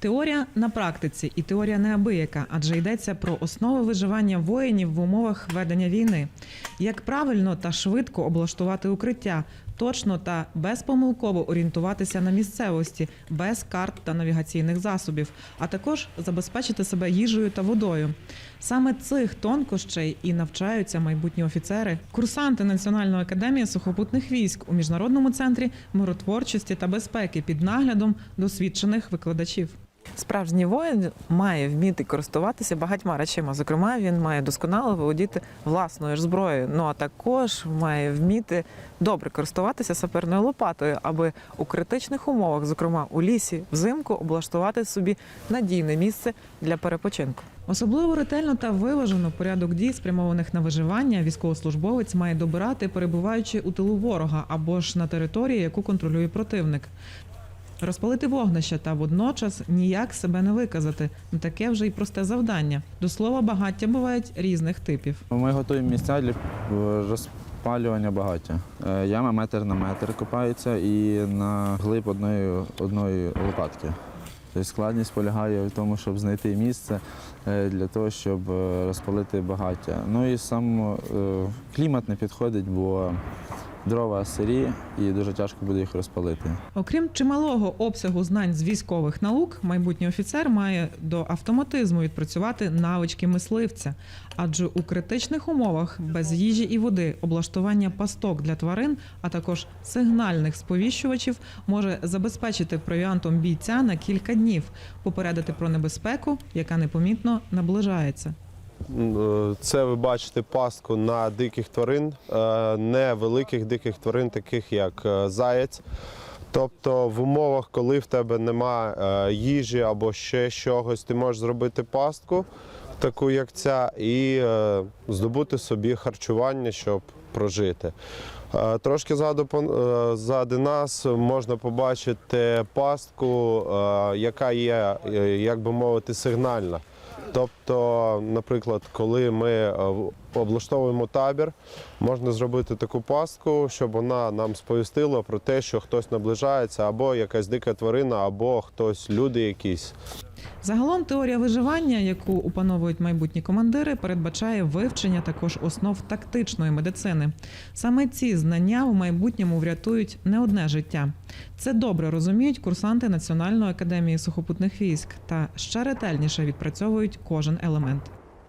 Теорія на практиці і теорія неабияка, адже йдеться про основи виживання воїнів в умовах ведення війни. Як правильно та швидко облаштувати укриття, точно та безпомилково орієнтуватися на місцевості, без карт та навігаційних засобів, а також забезпечити себе їжею та водою. Саме цих тонкощей і навчаються майбутні офіцери, курсанти Національної академії сухопутних військ у міжнародному центрі миротворчості та безпеки під наглядом досвідчених викладачів. Справжній воїн має вміти користуватися багатьма речима. Зокрема, він має досконало володіти власною ж зброєю. Ну а також має вміти добре користуватися саперною лопатою, аби у критичних умовах, зокрема у лісі, взимку, облаштувати собі надійне місце для перепочинку. Особливо ретельно та виважено порядок дій, спрямованих на виживання, військовослужбовець має добирати, перебуваючи у тилу ворога або ж на території, яку контролює противник. Розпалити вогнище та водночас ніяк себе не виказати. Не таке вже й просте завдання. До слова, багаття бувають різних типів. Ми готуємо місця для е, розпалювання багаття. Е, Яма метр на метр копається і на глиб одної, одної лопатки. Тобто складність полягає в тому, щоб знайти місце е, для того, щоб розпалити багаття. Ну і сам клімат не підходить, бо дрова сирі і дуже тяжко буде їх розпалити. Окрім чималого обсягу знань з військових наук, майбутній офіцер має до автоматизму відпрацювати навички мисливця. Адже у критичних умовах без їжі і води облаштування пасток для тварин, а також сигнальних сповіщувачів може забезпечити провіантом бійця на кілька днів, попередити про небезпеку, яка непомітно наближається. Е, Це ви бачите пастку на диких тварин, е, невеликих диких тварин, таких як е, заєць. Тобто в умовах, коли в тебе нема їжі або ще чогось, ти можеш зробити пастку, таку як ця, і здобути собі харчування, щоб прожити. Трошки ззаду, ззади нас можна побачити пастку, яка є, як би мовити, сигнальна. Тобто, наприклад, коли ми е, облаштовуємо табір, можна зробити таку пастку, щоб вона нам сповістила про те, що хтось наближається, або якась дика тварина, або хтось, люди якісь. Загалом теорія виживання, яку опановують майбутні командири, передбачає вивчення також основ тактичної медицини. Саме ці знання в майбутньому врятують не одне життя. Це добре розуміють курсанти Національної академії сухопутних військ та ще ретельніше відпрацьовують кожен елемент.